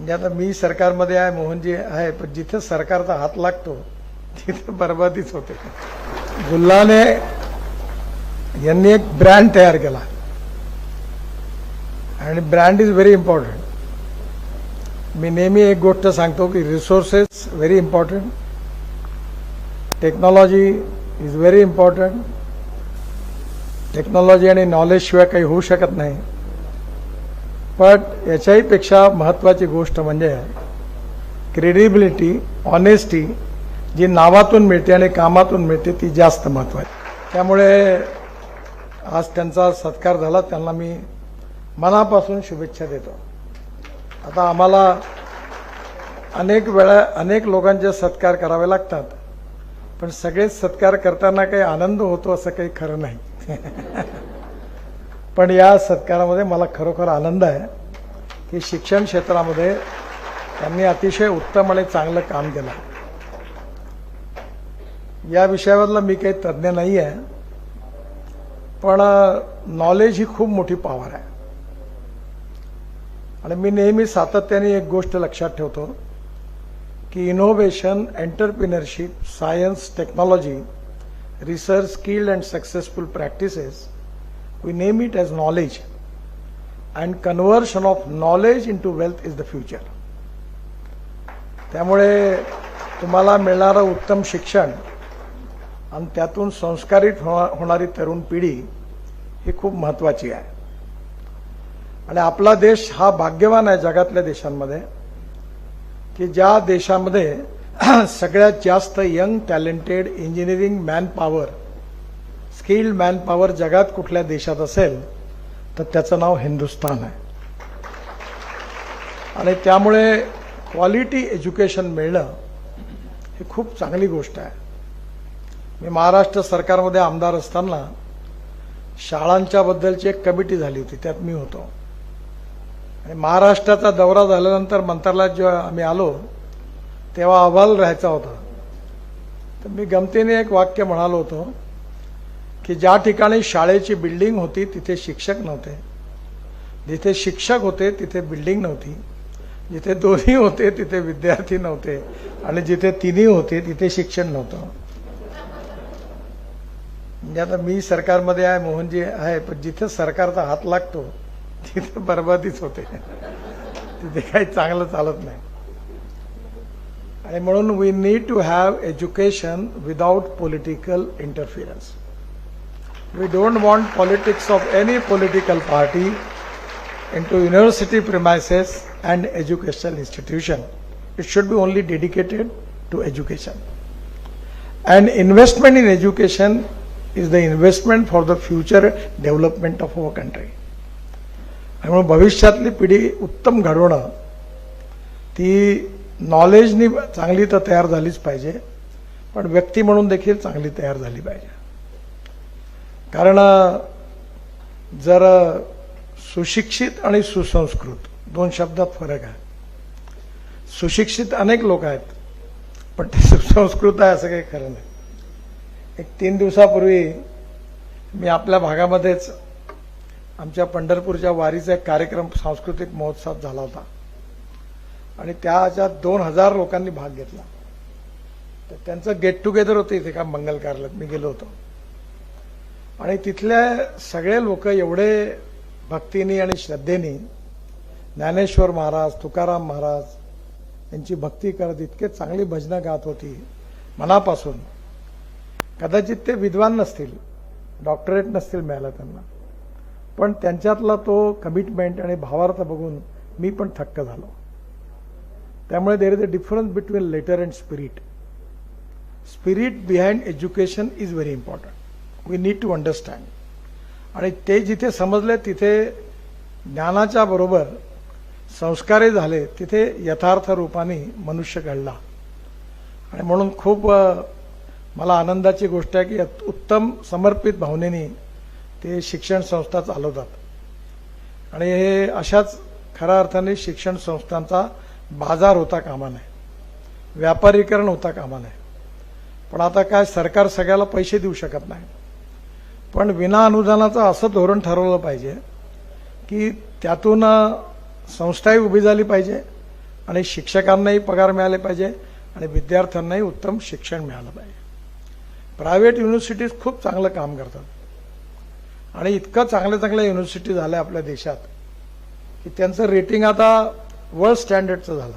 म्हणजे आता मी सरकारमध्ये आहे मोहनजी आहे पण जिथे सरकारचा हात लागतो तिथे बरबादीच होते. गुल्लाने यांनी एक ब्रँड तयार केला. आणि ब्रँड इज व्हेरी इम्पॉर्टंट मी नेहमी एक गोष्ट सांगतो की resources very important technology is very important technology आणि नॉलेजशिवाय काही होऊ शकत नाही. पण याच्याही पेक्षा महत्त्वाची गोष्ट म्हणजे क्रेडिबिलिटी ऑनेस्टी जी नावातून मिळते आणि कामातून मिळते ती जास्त महत्त्वाची त्यामुळे आज त्यांचा सत्कार झाला त्यांना मी मनापासून शुभेच्छा देतो. आता आम्हाला अनेक वेळा अनेक लोकांचे सत्कार करावे लागतात पण सगळेच सत्कार करताना काही आनंद होतो असं काही खरं नाही. पण या सत्कारामध्ये मला खरोखर आनंद आहे की शिक्षण क्षेत्रामध्ये त्यांनी अतिशय उत्तम आणि चांगलं काम केलं. या विषयावरला मी काही तज्ज्ञ नाही आहे पण नॉलेज ही खूप मोठी पॉवर आहे. आणि मी नेहमी सातत्याने एक गोष्ट लक्षात ठेवतो की innovation entrepreneurship science technology research skilled and successful practices we name it as knowledge. And conversion of knowledge into wealth is the future. त्यामुळे तुम्हाला मिळणारं उत्तम शिक्षण आणि त्यातून संस्कारित होणारी तरुण पिढी ही खूप महत्वाची आहे. आणि आपला देश हा भाग्यवान आहे जगातल्या देशांमध्ये की ज्या देशामध्ये सगळ्यात जास्त young talented engineering manpower skilled manpower जगात कुठल्या देशात असेल तर त्याचं नाव हिंदुस्थान आहे. आणि त्यामुळे क्वालिटी एज्युकेशन मिळणं ही खूप चांगली गोष्ट आहे. मी महाराष्ट्र सरकारमध्ये आमदार असताना शाळांच्या बद्दलची एक कमिटी झाली होती त्यात मी होतो. आणि महाराष्ट्राचा दौरा झाल्यानंतर मंत्रालयात जेव्हा आम्ही आलो तेव्हा अहवाल राहायचा होता. तर मी गमतीने एक वाक्य म्हणालो होतो की ज्या ठिकाणी शाळेची बिल्डिंग होती तिथे शिक्षक नव्हते. जिथे शिक्षक होते तिथे बिल्डिंग नव्हती. जिथे दोन्ही होते तिथे विद्यार्थी नव्हते. आणि जिथे तिन्ही होते तिथे शिक्षण नव्हतं. म्हणजे आता मी सरकारमध्ये आहे मोहनजी आहे पण जिथे सरकारचा हात लागतो तिथे बरबादीच होते. तिथे काही चांगलं चालत नाही. आणि म्हणून we need to have education without political interference We don't want politics of any political party into university premises and educational institution. It should be only dedicated to education. And investment in education is the investment for the future development of our country. आणि म्हणून भविष्यातली पिढी उत्तम घडवणं ती नॉलेजनी चांगली तर तयार झालीच पाहिजे पण व्यक्ती म्हणून देखील चांगली तयार झाली पाहिजे कारण जर सुशिक्षित आणि सुसंस्कृत दोन शब्दात फरक आहे. सुशिक्षित अनेक लोक आहेत पण ते सुसंस्कृत आहे असं काही खरं नाही. एक तीन दिवसापूर्वी मी आपल्या भागामध्येच आमच्या पंढरपूरच्या वारीचा एक कार्यक्रम सांस्कृतिक महोत्सव झाला होता. आणि त्याच्यात दोन हजार लोकांनी भाग घेतला. तर त्यांचं गेट टुगेदर होतं इथे का मंगल कार्यालयात. मी गेलो होतो. आणि तिथल्या सगळे लोक एवढे भक्तीने आणि श्रद्धेने ज्ञानेश्वर महाराज तुकाराम महाराज यांची भक्ती करत इतके चांगली भजनं गात होती मनापासून. कदाचित ते विद्वान नसतील डॉक्टरेट नसतील मिळालं त्यांना. पण त्यांच्यातला तो कमिटमेंट आणि भावार्थ बघून मी पण थक्क झालो. त्यामुळे there is a difference between letter and spirit spirit behind education is very important we need to understand आणि ते जिथे समजले तिथे ज्ञानाच्या बरोबर संस्कारे झाले तिथे यथार्थ रूपाने मनुष्य घडला. आणि म्हणून खूप मला आनंदाची गोष्ट आहे की उत्तम समर्पित भावनेने ते शिक्षण संस्था चालवतात. आणि हे अशाच खऱ्या अर्थाने शिक्षण संस्थांचा बाजार होता कामा नये व्यापारीकरण होता कामा नये पण आता काय सरकार सगळ्याला पैसे देऊ शकत नाही. पण विना अनुदानाचं असं धोरण ठरवलं पाहिजे की त्यातून संस्थाही उभी झाली पाहिजे आणि शिक्षकांनाही पगार मिळाले पाहिजे आणि विद्यार्थ्यांनाही उत्तम शिक्षण मिळालं पाहिजे. प्रायव्हेट युनिव्हर्सिटीज खूप चांगलं काम करतात. आणि इतकं चांगल्या चांगल्या युनिव्हर्सिटी झाल्या आपल्या देशात की त्यांचं रेटिंग आता वर्ल्ड स्टँडर्डचं झालं.